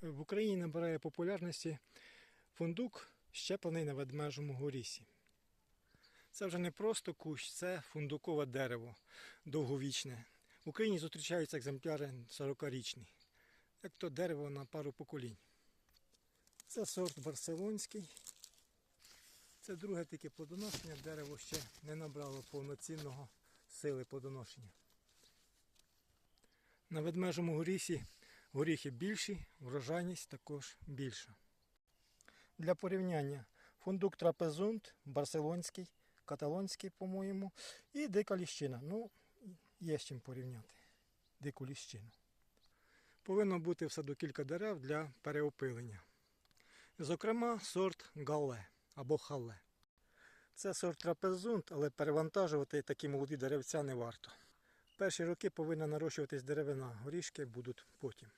В Україні набирає популярності фундук, щеплений на ведмежому горісі. Це вже не просто кущ, це фундукове дерево довговічне. В Україні зустрічаються екземпляри 40-річні, як то дерево на пару поколінь. Це сорт барселонський. Це друге таке плодоношення, дерево ще не набрало повноцінного сили плодоношення. На ведмежому горісі горіхи більші, врожайність також більша. Для порівняння фундук трапезунт, барселонський, каталонський, по-моєму, і дика ліщина. Ну, є з чим порівняти. Дику ліщину. Повинно бути в саду кілька дерев для переопилення. Зокрема, сорт гале або хале. Це сорт трапезунт, але перевантажувати такі молоді деревця не варто. Перші роки повинна нарощуватись деревина, горішки будуть потім.